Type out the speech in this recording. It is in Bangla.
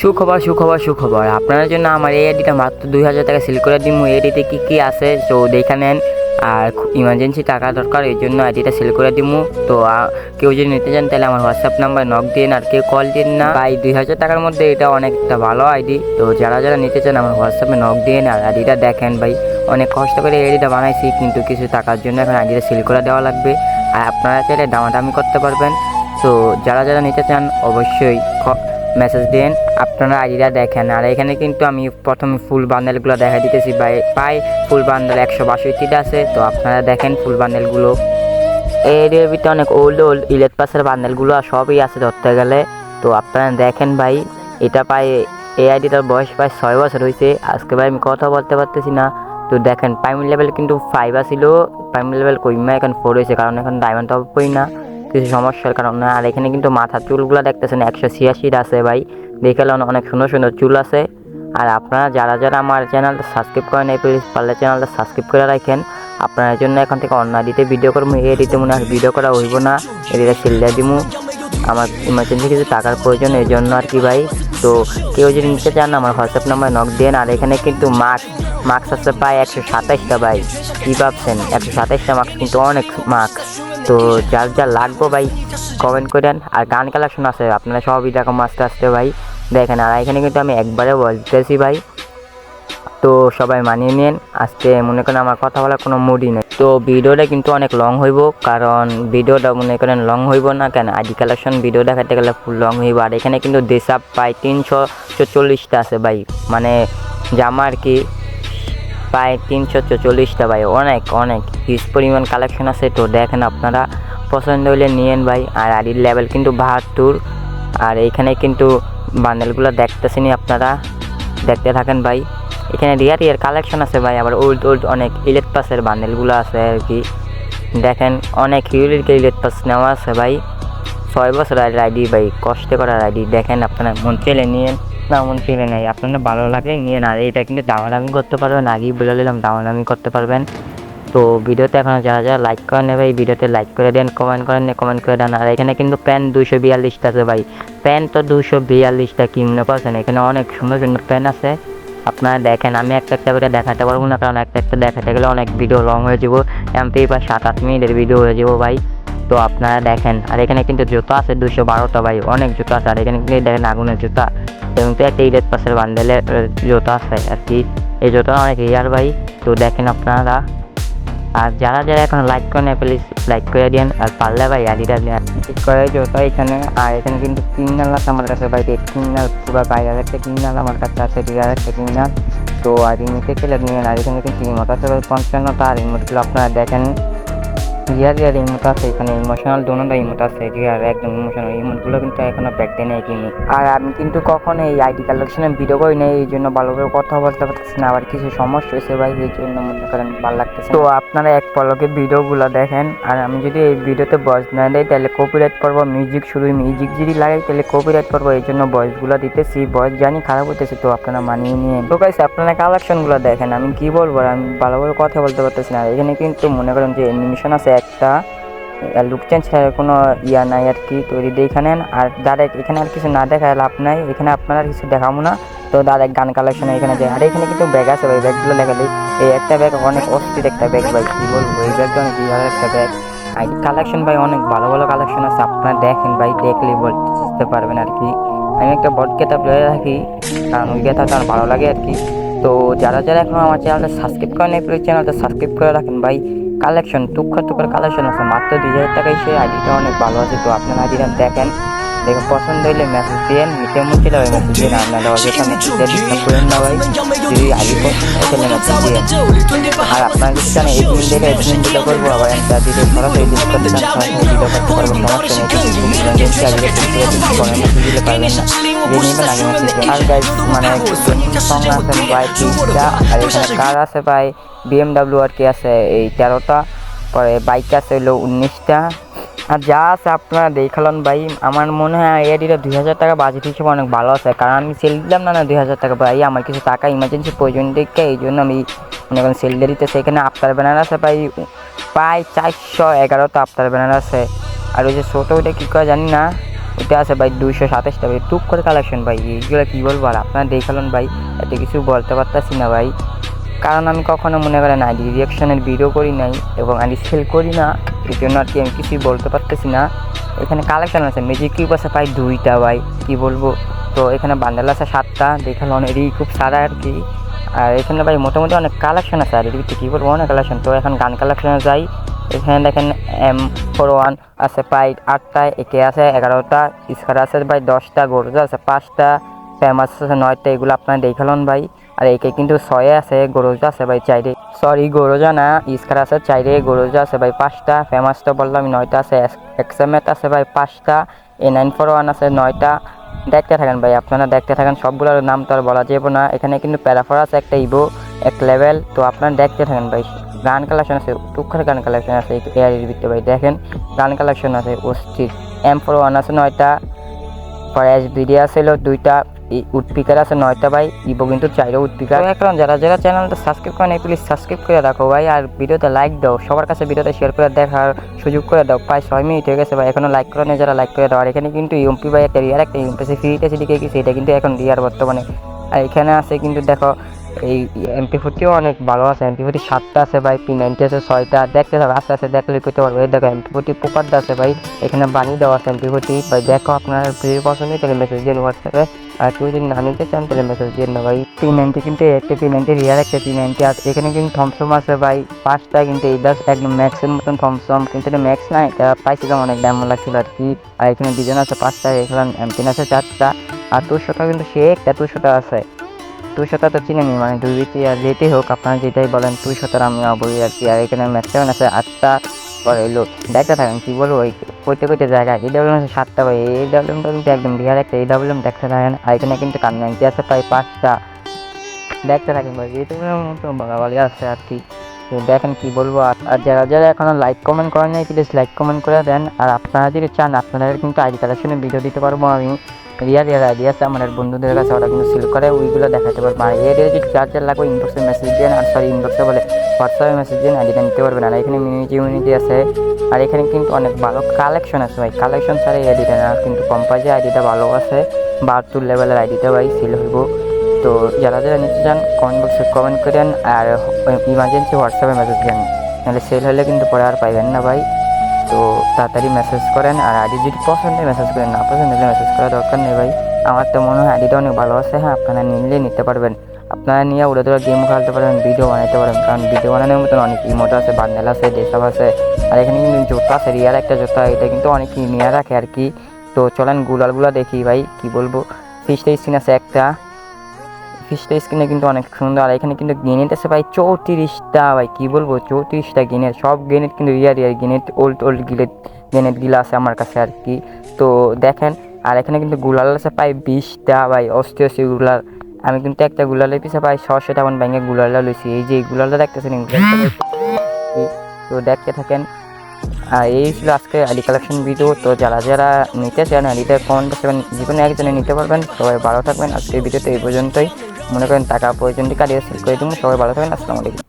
সুখবর সুখবর সুখবর। আপনার জন্য আমার এই আইডিটা মাত্র দুই হাজার টাকা সেল করে দিব এই আইডিতে কী কী আছে, তো দেখে নেন। আর ইমার্জেন্সি টাকা দরকার, এই জন্য আইডিটা সেল করে দিব তো কেউ যদি নিতে চান, তাহলে আমার হোয়াটসঅ্যাপ নাম্বার নক দিন আর কেউ কল দিন না। ভাই, দুই হাজার টাকার মধ্যে এটা অনেকটা ভালো আইডি তো যারা যারা নিতে চান, আমার হোয়াটসঅ্যাপে নক দিন আর আইডিটা দেখেন ভাই। অনেক কষ্ট করে আইডিটা বানাইছি, কিন্তু কিছু টাকার জন্য এখন আইডিটা সেল করে দেওয়া লাগবে। আর আপনারা চাইলে দামাদামি করতে পারবেন। তো যারা যারা নিতে চান, অবশ্যই মেসেজ দিন আপনারা আইডিটা দেখেন। আর এখানে কিন্তু আমি প্রথমে ফুল বান্ডেলগুলো দেখা দিতেছি বাই পাই ফুল বান্ডেল একশো বাষট্টিটা আছে, তো আপনারা দেখেন ফুল বান্ডেলগুলো। এই এরিয়ার ভিতরে অনেক ওল্ড ওল্ড ইলেট পাসের বান্ডেলগুলো সবই আছে ধরতে গেলে। তো আপনারা দেখেন ভাই, এটা পাই এই আইডিটার বয়স প্রায় ছয় বছর হয়েছে আজকে ভাই আমি কথা বলতে পারতেছি না। তো দেখেন প্রাইমারি লেভেল কিন্তু ফাইভ আসিল প্রাইমারি লেভেল কইমা এখন ফোর হয়েছে কারণ এখন ডায়মন্ড টপ করি না। কিছু সমস্যার কারণে। আর এখানে কিন্তু মাথার চুলগুলো দেখতেছেন একশো ছিয়াশির আছে ভাই। দেখলে অনেক সুন্দর সুন্দর চুল আছে। আর আপনারা যারা যারা আমার চ্যানেলটা সাবস্ক্রাইব করেন এই প্লিজ পারলে চ্যানেলটা সাবস্ক্রাইব করে রাখেন। আপনার জন্য এখন থেকে অন্য দিতে ভিডিও করব। এই দিতে মনে হয় ভিডিও করা হইব না। এদিকে সেলটা দিমু। আমার ইমার্জেন্সি কিছু টাকার প্রয়োজন, এই জন্য আর কি ভাই। তো কেউ যদি নিতে চান, আমার হোয়াটসঅ্যাপ নাম্বার নক দেন আর এখানে কিন্তু মাস্ক মার্কস আছে প্রায় একশো সাতাইশটা ভাই। কী ভাবছেন? একশো সাতাইশটা মার্কস কিন্তু অনেক মার্কস তো যার যা লাগবো ভাই কমেন্ট করেন। আর গান কালেকশন আছে, আপনারা সবই দেখো আস্তে আস্তে ভাই। দেখেন, আর এখানে কিন্তু আমি একবারে বলতেছি ভাই। তো সবাই মানিয়ে নিন, আজকে মনে করেন আমার কথা বলার কোনো মুডই নেই। তো ভিডিওটা কিন্তু অনেক লং হইব, কারণ ভিডিওটা মনে করেন লং হইব না কেন? আইডি কালেকশন ভিডিও দেখাতে গেলে ফুল লং হইব। আর এখানে কিন্তু দেশাপ প্রায় তিনশো চল্লিশটা আছে ভাই। মানে জামা আর কি প্রায় তিনশো চল্লিশটা ভাই, অনেক অনেক। হিউজ পরিমাণ কালেকশন আছে, তো দেখেন আপনারা, পছন্দ হলে নিয়েন ভাই। আর আইডির লেভেল কিন্তু বাহাত্তর। আর এইখানে কিন্তু বান্ডেলগুলো দেখতেছেনি আপনারা। দেখতে থাকেন ভাই। এখানে রিয়ার রিয়ার কালেকশন আছে ভাই, আবার ওল্ড ওল্ড অনেক ইলেট পাসের বান্ডেলগুলো আছে আর কি। দেখেন, অনেক হিউলির ইলেট পাস নেওয়া আছে ভাই। ছয় বছর আইডি ভাই, কষ্ট করার আইডি দেখেন আপনারা, মন চেলে নিয়েন। না মন চেলে নেই আপনাদের ভালো লাগে, নিয়ে না, এটা কিন্তু দামাদামি করতে পারবেন, আগেই বলে দিলাম, দামাদামি করতে পারবেন। তো ভিডিওতে এখন যারা যারা লাইক করে নেবে এই ভিডিওতে লাইক করে দেন কমেন্ট করেন কমেন্ট করে দেন। আর এখানে কিন্তু প্যান দুশো বিয়াল্লিশটা আছে ভাই। প্যান তো দুশো বিয়াল্লিশটা কিনতে পারছেন এখানে অনেক সুন্দর সুন্দর প্যান আছে। আপনারা দেখেন, আমি একটা একটা করে দেখাতে পারব না, কারণ একটা একটা দেখাতে গেলে অনেক ভিডিও লং হয়ে যাব। এমপি বা সাত আট মিনিটের ভিডিও হয়ে যাব ভাই। তো আপনারা দেখেন, আর এখানে কিন্তু জুতো আছে দুশো বারোটা ভাই, অনেক জুতো আছে, আর এখানে কিন্তু দেখেন আগুনের জুতা, এবং তো একটা ইলেট পাসের বান্ডেলের জুতো আছে আর কি। এই জুতো অনেক রিয়ার ভাই, তো দেখেন আপনারা। আর যারা যারা এখন লাইক করেন প্লিজ লাইক করে দিন আর পারলে ভাই আদিটা ঠিক করে জুতো এখানে, আর এখানে কিন্তু কিনাল আছে আমার কাছে ভাই কিনাল পুরো বাইরের একটা কিনাল আমার কাছে আছে রিয়ার একটা কিনাল তো আর ইমোটে খেলে নিয়ে আর এখানে কিন্তু ইমোট আছে পঞ্চান্নটা, আর ইমোটগুলো আপনারা দেখেন। রিয়ার রিয়ার ইমোট আছে, এখানে ইমোশনাল দোনোটা ইমোট আছে রিয়ার একদম ইমোশনাল ইমোটগুলো কিন্তু এখনও ব্যাক দেয় নাই কিনি আর আমি কিন্তু কখনো এই আইডি কালেকশনে ভিডিও করি নাই, এই জন্য ভালো করে কথা বলতে পারতেছি না, আবার কিছু সমস্যা হয়েছে ভাই, এই জন্য মনে করেন ভালো লাগতেছে তো আপনারা এক পলকে ভিডিওগুলো দেখেন, আর আমি যদি এই ভিডিওতে বয়স না দেয় তাহলে কপিরাইট পড়ব মিউজিক শুরু মিউজিক যদি লাগাই, তাহলে কপিরাইট পড়ব এই জন্য ভয়েসগুলো দিতেছি বয়স জানি খারাপ হতেছে তো আপনারা মানিয়ে নিয়ে তো গাইস আপনারা কালেকশনগুলো দেখেন, আমি কি বলব, আর আমি করে কথা বলতে পারতেছি না এখানে কিন্তু মনে করেন যে অ্যানিমেশন আছে একটা লুক চেঞ্জ কোনো ইয়া নাই আর কি তৈরি দেখে নেন আর ডাইরেক্ট এখানে আর কিছু না দেখায় লাভ নাই, এখানে আপনারা কিছু দেখাবো না, তো ডাইরেক্ট গান কালেকশন এখানে যায়। আর এখানে কিন্তু ব্যাগ আছে ভাই ব্যাগগুলো দেখালে এই একটা ব্যাগ অনেক অস্থির একটা ব্যাগ ভাই, কি বলব, এই ব্যাগটা অনেক ইয়ার একটা ব্যাগ আর কালেকশন ভাই, অনেক ভালো ভালো কালেকশন আছে, আপনারা দেখেন ভাই, দেখলে বুঝতে পারবেন আর কি। আমি একটা বট কেতাব প্লেয়ার রাখি, কারণ ওই গেতাটা আমার ভালো লাগে আর কি। তো যারা যারা এখন আমার চ্যানেলটা সাবস্ক্রাইব করেন এই চ্যানেলটা সাবস্ক্রাইব করে রাখেন ভাই। কালেকশন টুকরা টুকরা কালেকশন আছে, মাত্র দুই হাজার টাকায় সেই আইডিটা অনেক ভালো আছে, তো আপনার আইডিটা দেখেন। দেখে পছন্দ হইলে মেসেজ দিন নিতে মন ছিল ওই মেসেজ দিন আপনারা অযথা মেসেজ দিয়ে ডিস্টার্ব করেন না ভাই যদি আইডি পছন্দ হয় তাহলে মেসেজ দিন আর আপনারা যদি চান এই দিন দেখে এই দিন ভিডিও করব আবার একটা দিলে সরাসরি ডিস করতে চান সরাসরি ভিডিও করতে পারব সমস্যা নেই কিন্তু ইমার্জেন্সি আগে পরে মেসেজ দিলে পারবেন না যে নেবেন আগে মেসেজ দিন আর গাইজ মানে সং আছে ভাই তিনটা আর এখানে কার আছে ভাই বিএমডাব্লিউ আর কি আছে এই তেরোটা পরে বাইক আছে হলো উনিশটা আর যা আছে আপনারা দেখালেন ভাই, আমার মনে হয় এডিটা দুই হাজার টাকা বাজেট হিসেবে অনেক ভালো আছে। কারণ আমি সেল দিলাম না না, দুই হাজার টাকা। ভাই, আমার কিছু টাকা ইমার্জেন্সি প্রয়োজন দেখে এই জন্য আমি মনে করেন সেল দিয়ে দিতে সেখানে আফতার ব্যানার আছে ভাই, প্রায় চারশো এগারোটা আফতার ব্যানার আছে। আর ওই যে ছোটো ওইটা কী করে জানি না, ওইটা আছে ভাই দুইশো সাতাশটা। ভাই, টুক করে কালেকশন ভাই, এইগুলো কী বলব? আর আপনারা দেখালেন ভাই, এত কিছু বলতে পারতাছি না ভাই। কারণ আমি কখনো মনে করেন আইডি রিয়াকশনের ভিডিও করি নাই এবং আইডি সেল করি না। এই জন্য আর কি আমি কিছুই বলতে পারতেছি না। এখানে কালেকশন আছে ম্যাজিক কিউব আছে ভাই দুইটা ভাই, কি বলব? তো এখানে বান্ডেল আছে সাতটা দেখাল এরই খুব সারা আর কি। আর এখানে ভাই মোটামুটি অনেক কালেকশন আছে, আর ভিতরে কী বলব, অনেক কালেকশন তো এখন গান কালেকশনে যাই, এখানে দেখেন এম ফোর ওয়ান আছে প্রায় আটটা একে আছে এগারোটা স্কার আছে ভাই দশটা গরুজা আছে পাঁচটা ফেমাস আছে নয়টা, এগুলো আপনার দেখালন ভাই। আর একে কিন্তু ছয়ে আছে গরুজা আছে ভাই, চাইরে। সরি গরুজা না, ইস্কার আছে, চাইরে গরুজা আছে ভাই, পাঁচটা। ফেমাস তো বললাম, নয়টা আছে এক্সএমএট আছে ভাই, পাঁচটা। এ নাইন ফোর ওয়ান আছে, নয়টা। দেখতে থাকেন ভাই, আপনারা দেখতে থাকেন, সবগুলোর নাম তো আর বলা যাবে না। এখানে কিন্তু প্যারাফর আছে, একটা ইভো এক লেভেল তো আপনারা দেখতে থাকেন ভাই, গান কালেকশন আছে টুকখানে গান কালেকশন আছে এয়ারের ভিতরে ভাই, দেখেন। গান কালেকশন আছে, অস্থির। এম ফোর ওয়ান আছে, নয়টা। পরে এস বিডি আছে হলো দুইটা। উডপিকার আছে নয়টা ভাই, ইবো কিন্তু চাইরো উৎপিকার। এখন যারা যারা চ্যানেলটা সাবস্ক্রাইব করে নেই প্লিজ সাবস্ক্রাইব করে রাখো ভাই, আর ভিডিওতে লাইক দাও। সবার কাছে ভিডিওতে শেয়ার করে দেখার সুযোগ করে দাও। প্রায় ছয় মিনিট হয়ে গেছে ভাই এখনও লাইক করে নেই যারা লাইক করে দাও। আর এখানে কিন্তু ইউমপি ভাই একটা রিয়ার একটা ইউপিসি ফ্রিতে সিডি গেছে, এটা কিন্তু এখন রিয়ার বর্তমানে। আর এখানে আছে কিন্তু দেখো এই এমপি ফোরটিও অনেক ভালো আছে। এমপি ফোরটি সাতটা আছে ভাই পি নাইনটি আছে ছয়টা। দেখতে হবে আস্তে আস্তে দেখলে করতে পারব। এই দেখো এমপি ফোরটি পোকারটা আছে ভাই। এখানে বানিয়ে দেওয়া আছে এমপি ফোরটি ভাই, দেখো আপনার প্রিয় পছন্দ তাহলে মেসেজ দিন হোয়াটসঅ্যাপে আর কেউ যদি না নিতে চান তাহলে মেসেজ দিয়ে না ভাই। পি নাইনটি কিন্তু একটা পি নাইনটি রিয়ার একটা পি নাইনটি আছে। এখানে কিন্তু থমসম আছে ভাই। পাঁচটা কিন্তু এই দাস একদম ম্যাক্সের মতন থমসম কিন্তু এটা ম্যাক্স না এটা পাইছিলাম অনেক দাম লাগছিল আর কি আর এখানে ডিজাইন আছে, পাঁচটা, এখানে এমপিন আছে, চারটা। আর তোর দুশোটা কিন্তু সে একটা দুশোটা আছে। দুশোটা তো চিনে নি মানে দুই বিচি আর যেটাই হোক, আপনারা যেটাই বলেন দুইশোটার আমি অবই আর কি, আর এখানে ম্যাক্সিমাম আছে? আটটা পরে এলো। দেখতে থাকেন, কী বলব, ওই কইতে কইতে জায়গায় এই ডাবলুম আছে সাতটা ভাই এই ডাবলুমটা কিন্তু একদম বিহার একটা এই ডাবলুম দেখতে থাকেন, আর এখানে কিন্তু কান্নাইটি আছে প্রায় পাঁচটা। দেখতে থাকেন ভাই এই মতো বাঙালি আছে আর কি দেখেন কি বলব, আর যারা যারা এখনও লাইক কমেন্ট করেন নাই প্লিজ লাইক কমেন্ট করে দেন, আর আপনারা যদি চান, আপনাদের কিন্তু আইডি কালেকশনে ভিডিও দিতে পারব আমি। রিয়াল রিয়াল আইডি আছে আমাদের বন্ধুদের কাছে, ওরা কিন্তু সিল করে, ওইগুলো দেখাতে পারব। আর এর যদি চার্জার লাগবে ইনবক্সে মেসেজ দেন আর সরি ইনবক্সে বলে হোয়াটসঅ্যাপে মেসেজ দেন আইডিটা নিতে পারবেন। আর এখানে মিউনিটি ইউনিটি আছে। আর এখানে কিন্তু অনেক ভালো কালেকশন আছে ভাই। কালেকশন ছাড়া এই আইডিটা না, কিন্তু কম্পাজে আইডিটা ভালো আছে। বাহাত্তর লেভেলের আইডিটা ভাই সিল হইব। তো যারা যারা নিতে চান কমেন্ট বক্সে কমেন্ট করেন, আর ইমার্জেন্সি হোয়াটসঅ্যাপে মেসেজ দেন। নাহলে সেল হলে কিন্তু পরে আর পাইবেন না ভাই। তো তাড়াতাড়ি মেসেজ করেন আর আইডি যদি পছন্দ মেসেজ করেন, না পছন্দ হলে মেসেজ করার দরকার নেই ভাই। আমার তো মনে হয় আইডিটা অনেক ভালো আছে হ্যাঁ আপনারা নিলে নিতে পারবেন। আপনারা নিয়ে উড়ে ধরে গেম খেলতে পারবেন ভিডিও বানাতে পারেন কারণ ভিডিও বানানোর মতন অনেক ইমোট আছে বান্ডেল আছে ডেসআপ আছে, আর এখানে কিন্তু জোতা আছে রিয়ার একটা জোতা, এটা কিন্তু অনেক নিয়ে রাখে আর কি। তো চলেন, গুলালগুলো দেখি ভাই, কি বলব? ফিসটা স্ক্রিন আছে একটা। ফিসটা স্ক্রিনে কিন্তু অনেক সুন্দর। আর এখানে কিন্তু গেনেট আছে ভাই চৌত্রিশটা ভাই কী বলব? চৌত্রিশটা গেনেট সব গেনেট কিন্তু রিয়ার রিয়ার গেনেট ওল্ড ওল্ড গিলেট গেনেটগুলো আছে আমার কাছে আর কি। তো দেখেন আর এখানে কিন্তু গুলাল আছে প্রায় বিশটা ভাই অস্তি অস্তি গুলাল। আমি কিন্তু একটা গুলালের পিছিয়ে প্রায় ছশো টাকা ব্যাংকে গুলালটা লইছি। এই যে এই গুলালটা দেখতেছেন তো দেখতে থাকেন। আর এই ছিল আজকে আইডি কালেকশন ভিডিও। তো যারা যারা নিতে চান আইডিটা কমেন্ট করবেন যে কোনো একজনে নিতে পারবেন। সবাই ভালো থাকবেন। আজকের ভিডিওতে এই পর্যন্তই। মনে করেন টাকা প্রয়োজনটি কাটিয়ে করে দিন সবাই ভালো থাকেন আসসালামু আলাইকুম।